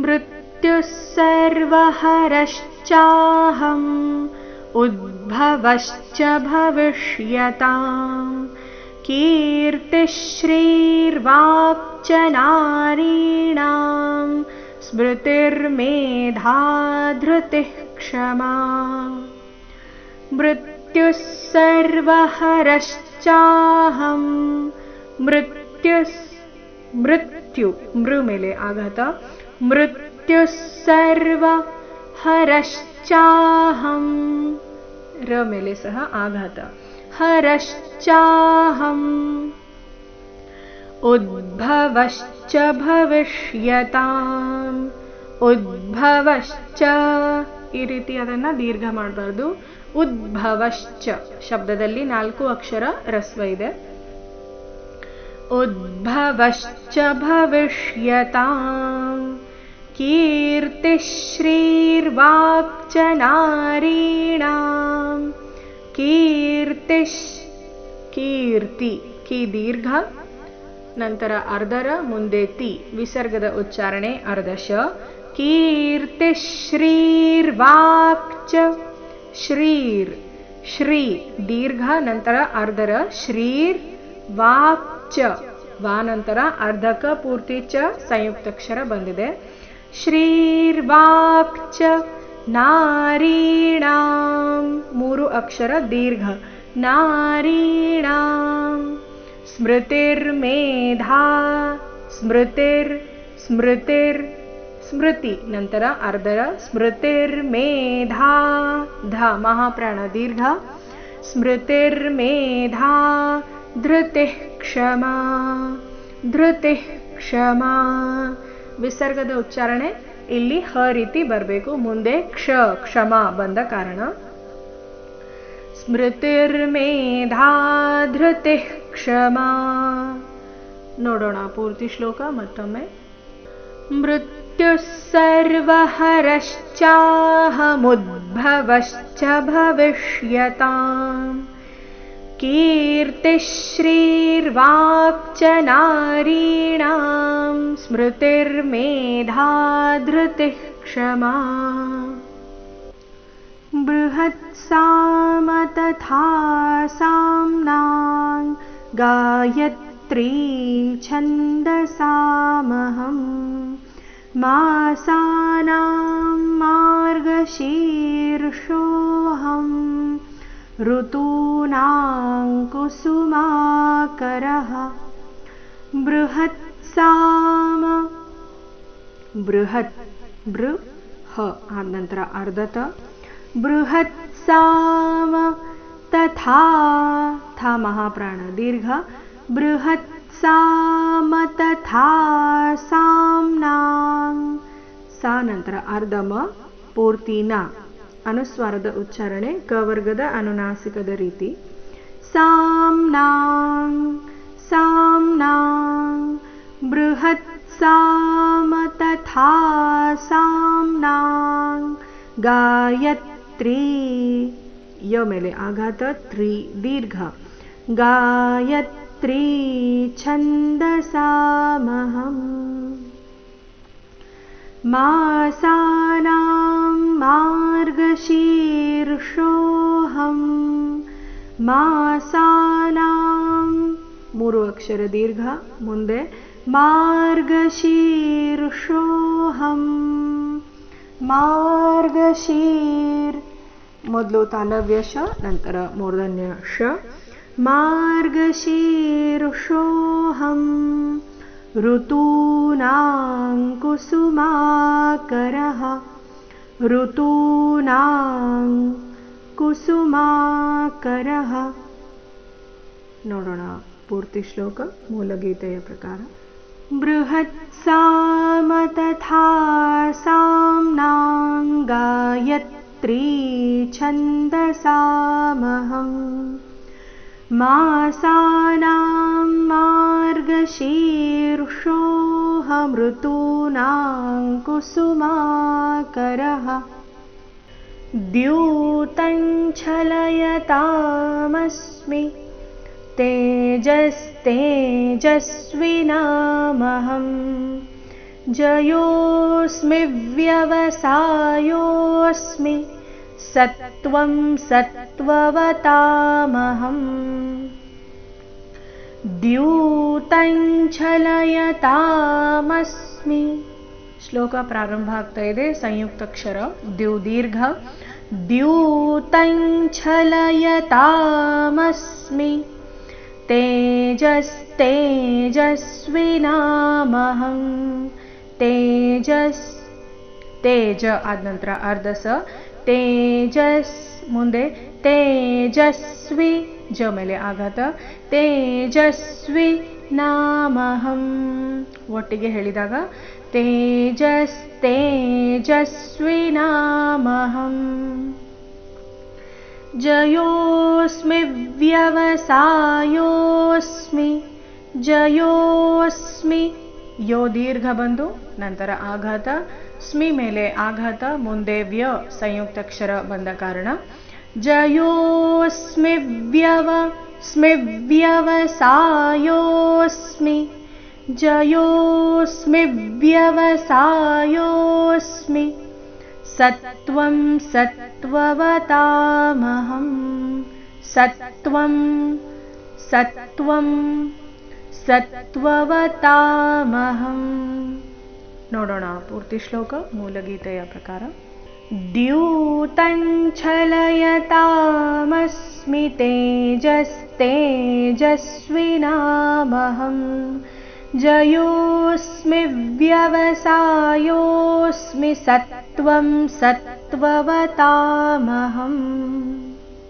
मृत्युः सर्वहरश्चाहम् उद्भवश्च भविष्यताम् कीर्तिश्रीर्वाक्च नारीणां स्मृतिर्मेधा धृतिः क्षमा मृत्यु मृमेले आगत मृत्युः सर्वहरश्चाहम् रमेले सह आघात हरश्चाहम् उद्भवश्च भविष्यताम् उद्भवश्च ಈ ರೀತಿ ಅದನ್ನು ದೀರ್ಘ ಮಾಡಬಾರ್ದು ಉದ್ಭವಶ್ಚ ಶಬ್ದದಲ್ಲಿ ನಾಲ್ಕು ಅಕ್ಷರ ರಸ್ವ ಇದೆ ಉದ್ಭವಶ್ಚ ಭವಿಷ್ಯತಾಂ कीर्तिश्रीर्वाक्च नारीणां कीर्तिश् ಕೀರ್ತಿ ಕಿ ದೀರ್ಘ ನಂತರ ಅರ್ಧರ ಮುಂದೆ ತಿ ವಿಸರ್ಗದ ಉಚ್ಚಾರಣೆ ಅರ್ಧಶ ಕೀರ್ತಿಶ್ರೀರ್ವಾಕ್ಚ ಶ್ರೀರ್ ಶ್ರೀ ದೀರ್ಘ ನಂತರ ಅರ್ಧರ ಶ್ರೀರ್ ವಾಕ್ಚ ವಾ ನಂತರ ಅರ್ಧಕ ಪೂರ್ತಿ ಚ ಸಂಯುಕ್ತಾಕ್ಷರ ಬಂದಿದೆ श्रीर्वाक् च नारीणां मू अक्षर दीर्घ। नारीणां स्मृतिर्मेधा। स्मृतिर् स्मृतिर् स्मृति। नन्तर अर्धर। स्मृतिर्मेधा। ध। महाप्राण दीर्घ। स्मृतिर्मेधा। धृतिः क्षमा। धृतिः क्षमा। ವಿಸರ್ಗದ ಉಚ್ಚಾರಣೆ ಇಲ್ಲಿ विसर्गद उच्चारणे इर क्ष क्षमा ब कारण स्मृतिर्मेधा धृतिः क्षमा नोडोण पूर्ति श्लोक मे मृत्युसर्वहरश्चाहमुद्भवश्च ಭವಿಷ್ಯತಾಂ. कीर्तिश्रीर्वाक्च नारीणां स्मृतिर्मेधा धृतिः क्षमा। बृहत्साम तथा साम्नां गायत्री छन्दसामहम् मासानां मार्गशीर्षोऽहम् ऋतूनां कुसुमाकरः बृहत् बृ ह बृहनन्तर अर्धत बृहत्साम तथा था महाप्राण दीर्घ बृहत्साम तथा साम्नां सानन्तर अर्धम पूर्तिना। ಅನುಸ್ವಾರದ ಉಚ್ಚಾರಣೆ ಕ ವರ್ಗದ ಅನುನಾಸಿಕದ ರೀತಿ. ಸಾಮ್ನಾಂಗ್ ಸಾಮ್ನಾಂಗ್ ಬೃಹತ್ ಸಾಮ ತಥಾ ಸಾಮ್ನಾಂಗ್ ಗಾಯತ್ರಿ. ಯ ಮೇಲೆ ಆಘಾತ ತ್ರಿ, ದೀರ್ಘ. ಗಾಯತ್ರಿ ಛಂದಸಾಮಹಂ. ಮಾಸಾನಾಂ मार्गशीर्षोऽहं मासानां ಮೂರು ಅಕ್ಷರ ದೀರ್ಘ ಮುಂದೆ ಮಾರ್ಗಶೀರ್ಷೋಹಂ ಮಾರ್ಗಶೀರ್ ಮೊದಲು ತಾಲವ್ಯ ಶ ನಂತರ ಮೂರ್ಧನ್ಯ ಶ ಮಾರ್ಗಶೀರ್ಷೋಹಂ ಋತೂನಾಂ ಕುಸುಮಾಕರಃ ऋतूनां कुसुमाकरः। नोडोण पूर्तिश्लोकमूलगीतय प्रकार बृहत् साम तथा साम्नाङ्गायत्री छन्दसामहं मा सानां मार्गशीर्षो मृतूनां कुसुमाकरः द्यूतञ्छलयतामस्मि। तेजस्तेजस्विनमहम्। जयोऽस्मि व्यवसायोऽस्मि सत्त्वं सत्त्ववतामहम्। द्यू ೂತಂಚಲಯತಾಮಸ್ಮಿ ಶ್ಲೋಕ ಪ್ರಾರಂಭ ಆಗ್ತಾ ಇದೆ ಸಂಯುಕ್ತಕ್ಷರ ದ್ಯು ದೀರ್ಘ ದ್ಯೂತಂಚಲಯತಾಮಸ್ಮಿ ತೇಜಸ್ತೇಜಸ್ವಿನಾಮಹಂ ತೇಜಸ್ ತೇಜ ಆದ ನಂತರ ಅರ್ಧ ಸ ತೇಜಸ್ ಮುಂದೆ ತೇಜಸ್ವಿ ಜ ಮೇಲೆ ಆಘಾತ ತೇಜಸ್ವಿ ನಾಮಹಂ ಒಟ್ಟಿಗೆ ಹೇಳಿದಾಗ, ತೇಜಸ್, ತೇಜಸ್ವಿ ನಾಮಹಂ। ಜಯೋಸ್ಮಿ ವ್ಯವಸಾಯೋಸ್ಮಿ, ಜಯೋಸ್ಮಿ। ಯೋ ದೀರ್ಘ ಬಂದು, ನಂತರ ಆಘಾತ, ಸ್ಮಿ ಮೇಲೆ ಆಘಾತ, ಮುಂದೆ ವ್ಯ, ಸಂಯುಕ್ತಾಕ್ಷರ ಬಂದ ಕಾರಣ, ಜಯೋಸ್ಮಿ ವ್ಯವ ಸ್ಮಿ ವ್ಯವಸಾಯೋಸ್ಮಿ जयोऽस्मि व्यवसायोऽस्मि सत्त्वं सत्त्ववतामहं सत्त्वं सत्त्वं सत्त्ववतामहम् ನೋಡೋಣ ಪೂರ್ತಿ ಶ್ಲೋಕ ಮೂಲಗೀತೆಯ ಪ್ರಕಾರ द्यूतञ्छलयतामस्मि तेजस्तेजस्विनामहम् जयोऽस्मि व्यवसायोऽस्मि सत्त्वं सत्त्ववतामहम्